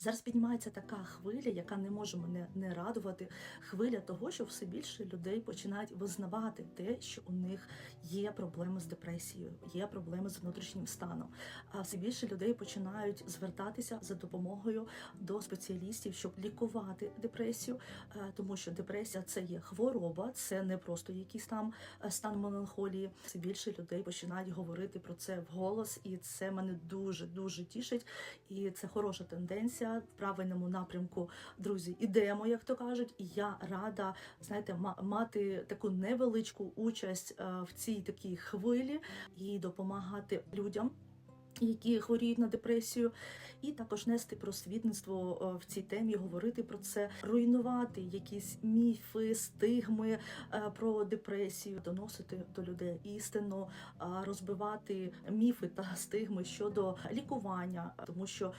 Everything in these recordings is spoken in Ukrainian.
Зараз піднімається така хвиля, яка не може мене не радувати. Хвиля того, що все більше людей починають визнавати те, що у них є проблеми з депресією, є проблеми з внутрішнім станом. А все більше людей починають звертатися за допомогою до спеціалістів, щоб лікувати депресію, е, тому що депресія це є хвороба, це не просто якийсь там е, стан меланхолії. Все більше людей починають говорити про це вголос, і це мене дуже дуже тішить. І це хороша тенденція в правильному напрямку. Друзі, ідемо, як то кажуть. І я рада, знаєте, мати таку невеличку участь е, в цій такій хвилі і допомагати людям. Які хворіють на депресію, і також нести просвітництво е, в цій темі, говорити про це, руйнувати якісь міфи, стигми е, про депресію, доносити до людей істину, е, розбивати міфи та стигми щодо лікування, тому що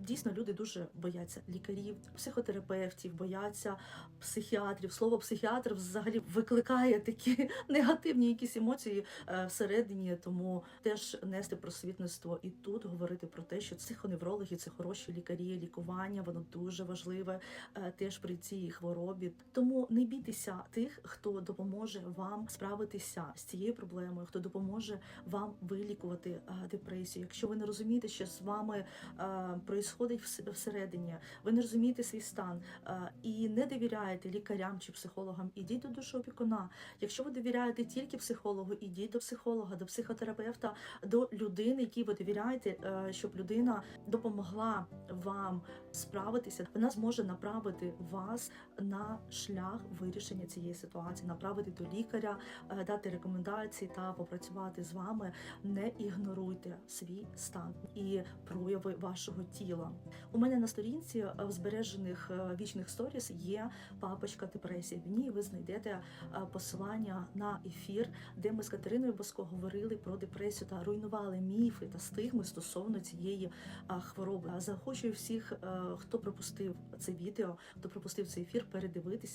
дійсно люди дуже бояться лікарів, психотерапевтів, бояться психіатрів. Слово психіатр взагалі викликає такі негативні якісь емоції всередині, тому теж нести просвітництво і тут говорити про те, що психоневрологи це хороші лікарі, лікування, воно дуже важливе е, теж при цій хворобі. Тому не бійтеся тих, хто допоможе вам справитися з цією проблемою, хто допоможе вам вилікувати е, депресію. Якщо ви не розумієте, що з вами е, происходить вс- всередині, ви не розумієте свій стан і не довіряєте лікарям чи психологам, ідіть до душоопікуна. Якщо ви довіряєте тільки психологу, ідіть до психолога, до психотерапевта, до людини, ви довіряєте, е, щоб людина допомогла вам справитися. Вона зможе направити вас на шлях вирішення цієї ситуації, направити до лікаря, е, дати рекомендації та попрацювати з вами. Не ігноруйте свій стан і прояви вашого тіла. У мене на сторінці е, в збережених вічних сторіс є папочка депресії. В ній ви знайдете посилання на ефір, де ми з Катериною Боско говорили про депресію та руйнували міфи та стигми стосовно цієї хвороби. Захочу всіх, е, хто пропустив це відео, хто пропустив цей ефір, передивитися.